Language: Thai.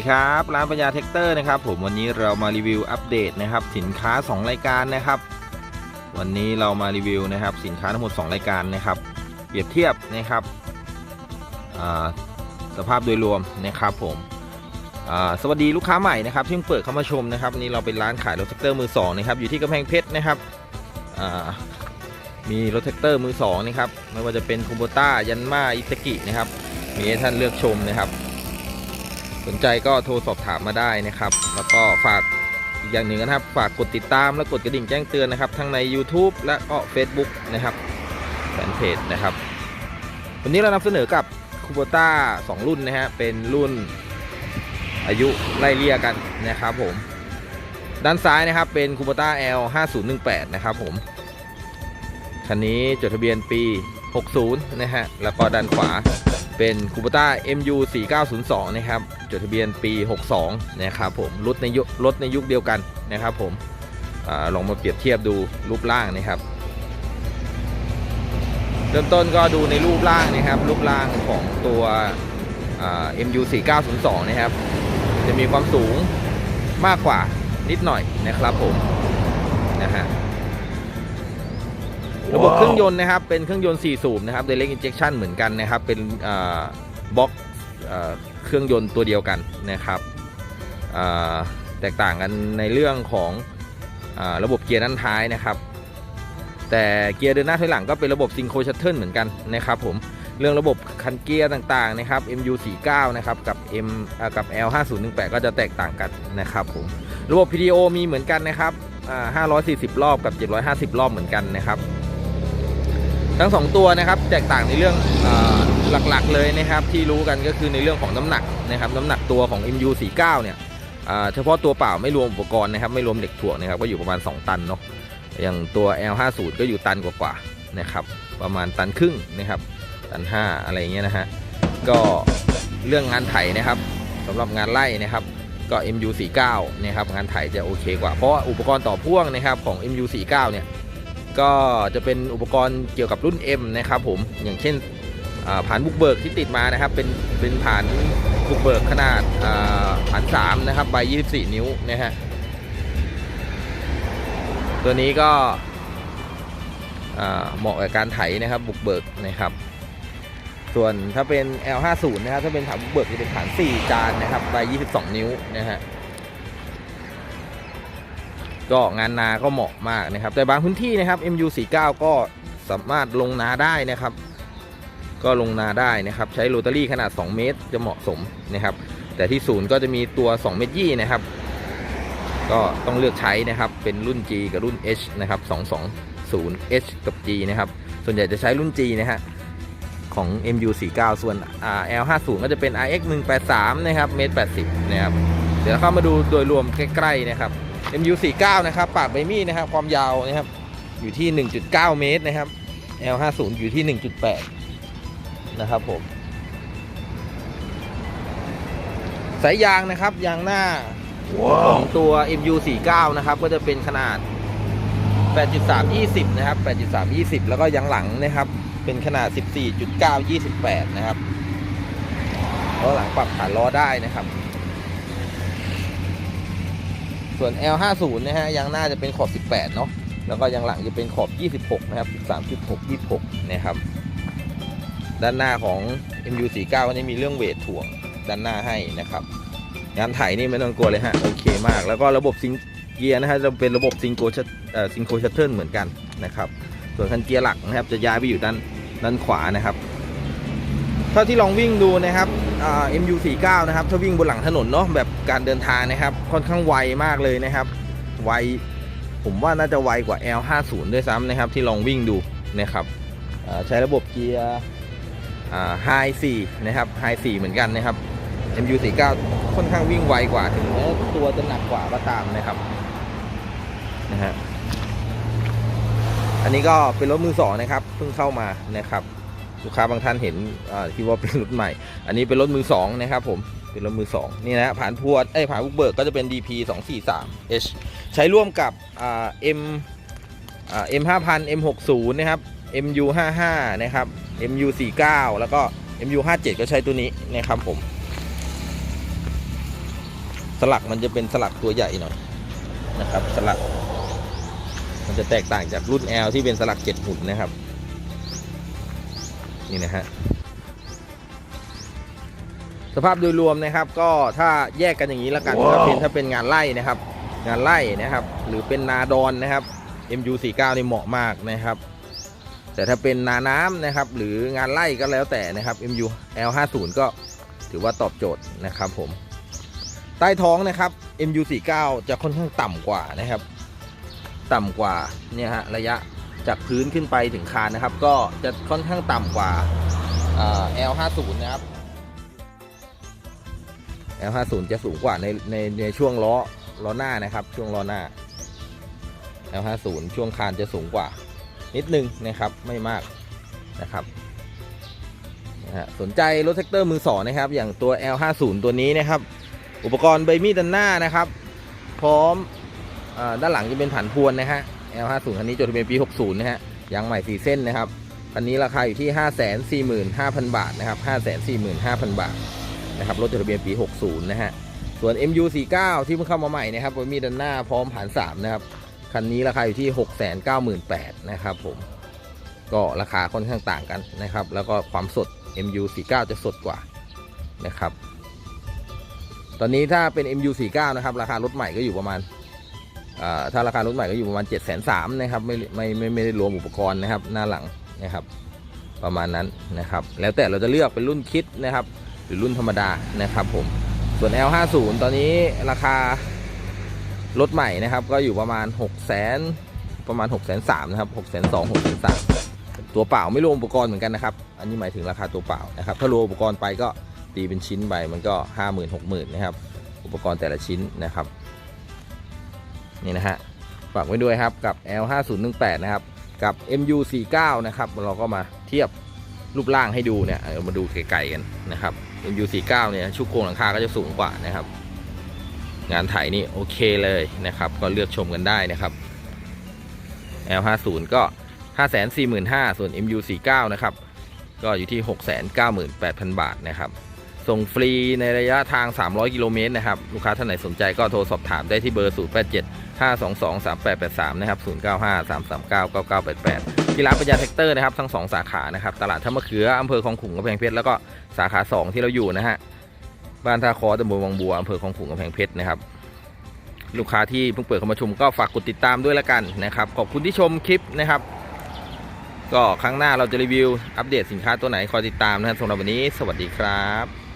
ดีครับร้านปัญญาเทคเตอร์นะครับผมวันนี้เรามารีวิวอัปเดตนะครับสินค้า 2 รายการนะครับ วันนี้เรามารีวิวนะครับสินค้าทั้งหมด 2 รายการนะครับ เปรียบเทียบนะครับสภาพโดยรวมนะครับผมสวัสดีลูกค้าใหม่นะครับที่เพิ่งเปิดเข้ามาชมนะครับวันนี้เราเป็นร้านขายรถแท็กเตอร์มือสองนะครับอยู่ที่กำแพงเพชรนะครับมีรถแท็กเตอร์มือสองนะครับไม่ว่าจะเป็นคูโบต้ายันมาอิตากินะครับมีให้ท่านเลือกชมนะครับ สนใจก็โทรสอบถามมาได้นะครับ แล้วก็ฝากอีกอย่างหนึ่งนะครับ ฝากกดติดตามและกดกระดิ่งแจ้งเตือนนะครับ ทั้งใน YouTube และก็ Facebook นะครับแฟนเพจนะครับ วันนี้เรานำเสนอกับคูโบต้า2รุ่นนะฮะเป็นรุ่นอายุไล่เลี่ยกันนะครับผม ด้านซ้ายนะครับเป็นคูโบต้า L 5018นะครับผมคันนี้จดทะเบียนปี 60 นะฮะ แล้วก็ด้านขวา เป็นคูปต้า MU 4902 นะครับ จดทะเบียนปี 62 นะครับผมรถในยุครถในยุคเดียวกันนะครับผมอลองมาเปรียบเทียบดูรูปร่างนะครับ เริ่มต้นก็ดูในรูปร่างนะครับ รูปร่างของตัวอ่า MU 4902 นะครับ จะมีความสูงมากกว่านิดหน่อยนะครับผมนะฮะ ระบบเครื่องยนต์นะครับ เป็นเครื่องยนต์ 4 สูบนะครับ direct injection เหมือนกันนะครับ เป็นบล็อกเครื่องยนต์ตัวเดียวกันนะครับแตกต่างกันในเรื่องของอระบบเกียร์ด้านท้ายนะครับ แต่เกียร์เดินหน้าถอยหลังก็เป็นระบบซิงโครชัตเทิลเหมือนกันนะครับผมเรื่องระบบคันเกียร์ต่างๆนะครับ MU49 นะครับกับ M อ่ากับ L5018 ก็จะแตกต่างกันนะครับผมระบบ PDO มีเหมือนกันนะครับอ่า540 รอบกับ 750 รอบเหมือนกันนะครับ ทั้ง 2 ตัวนะครับแตกต่างในเรื่องอหลักๆเลยนะครับที่รู้กันก็คือในเรื่องของน้ำหนักนะครับน้ำหนักตัวของ MU49 เนี่ยเฉพาะตัวเปล่าไม่รวมอุปกรณ์นะครับไม่รวมเหล็กถ่วงนะครับก็อยู่ประมาณ 2 ตันเนาะอย่างตัว L50 ก็อยู่ตันกว่าๆนะครับประมาณตันครึ่งนะครับตัน 5 อะไรเงี้ยนะฮะก็เรื่องงานไถนะครับสำหรับงานไล่นะครับก็ MU49 นะครับงานไถจะโอเคกว่าเพราะอุปกรณ์ต่อพ่วงนะครับของ MU49 เนี่ย ก็จะเป็นอุปกรณ์เกี่ยวกับรุ่น M นะครับผมอย่างเช่นอ่าผานบุกเบิกที่ติดมานะครับ เป็นเป็นผานบุกเบิกขนาดอ่าผาน3นะครับใบ 24 นิ้วนะฮะตัวนี้ก็เหมาะกับการไถนะครับบุกเบิกนะครับ ส่วนถ้าเป็น L50 นะครับถ้าเป็นผานบุกเบิกจะเป็นผาน 4 จานนะครับใบ 22 นิ้วนะฮะ ก็งานนาก็เหมาะมากนะครับ แต่บางพื้นที่นะครับ MU49 ก็สามารถลงนาได้นะครับ ก็ลงนาได้นะครับ ใช้โรตารี่ขนาด 2 เมตรจะเหมาะสมนะครับ แต่ที่ศูนย์ก็จะมีตัว 2 เมตรยี่นะครับ ก็ต้องเลือกใช้นะครับเป็นรุ่น G กับรุ่น H นะครับ 220 H กับ G นะครับ ส่วนใหญ่จะใช้รุ่น G นะฮะของ MU49 ส่วน L50 ก็จะเป็น RX 183 นะครับเมตร80นะครับ เดี๋ยวเราเข้ามาดูโดยรวมใกล้ๆนะครับ MU49 นะครับปากใบมีดนะครับความยาวนะครับอยู่ที่ 1.9 เมตรนะครับ L50 อยู่ที่ 1.8 นะครับผมสายยางนะครับยางหน้าของตัว MU49 นะครับก็จะเป็นขนาด 8.3 20 นะครับ 8.3 20 แล้วก็ยางหลังนะครับ เป็นขนาด 14.9 28 นะครับล้อหลังปรับฐานล้อได้นะครับ ส่วน L50 นะฮะยางหน้าจะเป็นขอบ 18 เนาะแล้วก็ยางหลังจะเป็นขอบ 26 นะครับ 13.6 26 นะครับ ด้านหน้าของ MU49 ก็จะมีเรื่องเวทถ่วงด้านหน้าให้นะครับงานไถนี่ไม่ต้องกลัวเลยฮะโอเคมาก แล้วก็ระบบซิงเกียร์นะฮะจะเป็นระบบซิงโกชัตเอ่อซิงโกชัตเทิลเหมือนกันนะครับ ส่วนคันเกียร์หลักนะครับจะย้ายไปอยู่ด้านด้านขวานะครับเท่าที่ลองวิ่งดูนะครับ MU49 นะครับถ้าวิ่งบนหลังถนนเนาะแบบการเดินทางนะครับ ค่อนข้างไวมากเลยนะครับ ไวผมว่าน่าจะไวกว่า L50 ด้วยซ้ำนะครับ ที่ลองวิ่งดูนะครับใช้ระบบเกียร์อ่า High 4นะครับ High 4เหมือนกันนะครับ MU49 ค่อนข้างวิ่งไวกว่าถึงแม้ตัวจะหนักกว่าก็ตามนะครับนะฮะอันนี้ก็เป็นรถมือสองนะครับเพิ่งเข้ามานะครับ ลูกค้าบางท่านเห็นอ่าคิดว่าเป็นรถใหม่ อันนี้เป็นรถมือสองนะครับผมเป็นรถมือสองนี่นะผ่านพวดไอ้ผ่านบุกเบิกก็จะเป็น DP 243 H ใช้ร่วมกับเอ่า M อ่า M 5000 M 60นย์นะครับ MU 55นะครับ MU 49แล้วก็ MU 57ก็ใช้ตัวนี้นะครับผม สลักมันจะเป็นสลักตัวใหญ่หน่อยนะครับ สลัก มันจะแตกต่างจากรุ่น L ที่เป็นสลักเจ็ดหุ่นนะครับ นี่นะฮะสภาพโดยรวมนะครับ ก็ถ้าแยกกันอย่างนี้แล้วกันถ้าเป็นถ้าเป็นงานไล่นะครับ งานไล่นะครับ หรือเป็นนาดอนนะครับ MU49 นี่เหมาะมากนะครับ แต่ถ้าเป็นนาน้ำนะครับ หรืองานไล่ก็แล้วแต่นะครับ MU L50 ก็ถือว่าตอบโจทย์นะครับผมใต้ท้องนะครับ MU49 จะค่อนข้างต่ำกว่านะครับ ต่ำกว่าเนี่ยฮะระยะ จากพื้นขึ้นไปถึงคานนะครับ ก็จะค่อนข้างต่ำกว่า L50 นะครับ L50 จะสูงกว่าในในในช่วงล้อล้อหน้านะครับ ช่วงล้อหน้า L50 ช่วงคานจะสูงกว่า นิดนึงนะครับไม่มากนะครับสนใจรถแท็กเตอร์มือสองนะครับ อย่างตัว L50 ตัวนี้นะครับ อุปกรณ์ใบมีดด้านหน้านะครับ พร้อมอด้านหลังจะเป็นผันพวนนะฮะ L50 คันนี้จดทะเบียนปี 60 นะฮะยางใหม่4เส้นนะครับคันนี้ราคาอยู่ที่ 545,000 บาทนะครับ 545,000 บาทนะครับรถจดทะเบียนปี 60 นะฮะส่วน MU49 ที่เพิ่งเข้ามาใหม่นะครับมีด้านหน้าพร้อมผัน3 นะครับคันนี้ราคาอยู่ที่ 698,000นะครับผมก็ราคาค่อนข้างต่างกันนะครับ แล้วก็ความสด MU49 จะสดกว่านะครับ ตอนนี้ถ้าเป็น MU49 นะครับ ราคารถใหม่ก็อยู่ประมาณ ถ้าราคารถใหม่ก็อยู่ประมาณ7 3 0 0 0นะครับไม่ไม่ไม่ไม่ได้รวมอุปกรณ์นะครับ หน้าหลังนะครับ ประมาณนั้นนะครับ แล้วแต่เราจะเลือกเป็นรุ่นคิดนะครับ หรือรุ่นธรรมดานะครับผมส่วน L50 ตอนนี้ราคารถใหม่นะครับ ก็อยู่ประมาณ6 0 0 0 0ประมาณ6 0 0 0 0นะครับ6 2 0 0 0 6 0 0 0ตัวเปล่าไม่รวมอุปกรณ์เหมือนกันนะครับ อันนี้หมายถึงราคาตัวเปล่านะครับ ถ้ารวมอุปกรณ์ไปก็ตีเป็นชิ้นไปมันก็ 5 0,000 6 0,000นะครับอุปกรณ์แต่ละชิ้นนะครับ นี่นะฮะฝากไว้ด้วยครับกับ L5018 นะครับ กับ MU49 นะครับ เราก็มาเทียบรูปร่างให้ดูเนี่ยเอามาดูไกลๆกันนะครับ MU49 เนี่ยชุกโครงหลังคาก็จะสูงกว่านะครับ งานไถนี่โอเคเลยนะครับ ก็เลือกชมกันได้นะครับ L50 ก็545,000ส่วน MU49 นะครับ ก็อยู่ที่ 698,000 บาทนะครับ ส่งฟรีในระยะทาง 300 กิโลเมตรนะครับ ลูกค้าท่านไหนสนใจก็โทรสอบถามได้ที่เบอร์ 087 522 3883 นะครับ 095 339 9988 ที่ร้านปัญญาแท็กเตอร์นะครับ ทั้ง 2 สาขานะครับ ตลาดท่ามะเขืออำเภอคลองขุงกำแพงเพชร แล้วก็สาขา 2 ที่เราอยู่นะฮะ บ้านท่าคอตำบลวังบัวอำเภอคลองขุงกำแพงเพชรนะครับ ลูกค้าที่เพิ่งเปิดเข้ามาชมก็ฝากกดติดตามด้วยละกันนะครับ ขอบคุณที่ชมคลิปนะครับก็ครั้งหน้าเราจะรีวิว อัปเดตสินค้าตัวไหนคอยติดตามนะครับสำหรับวันนี้ สวัสดีครับ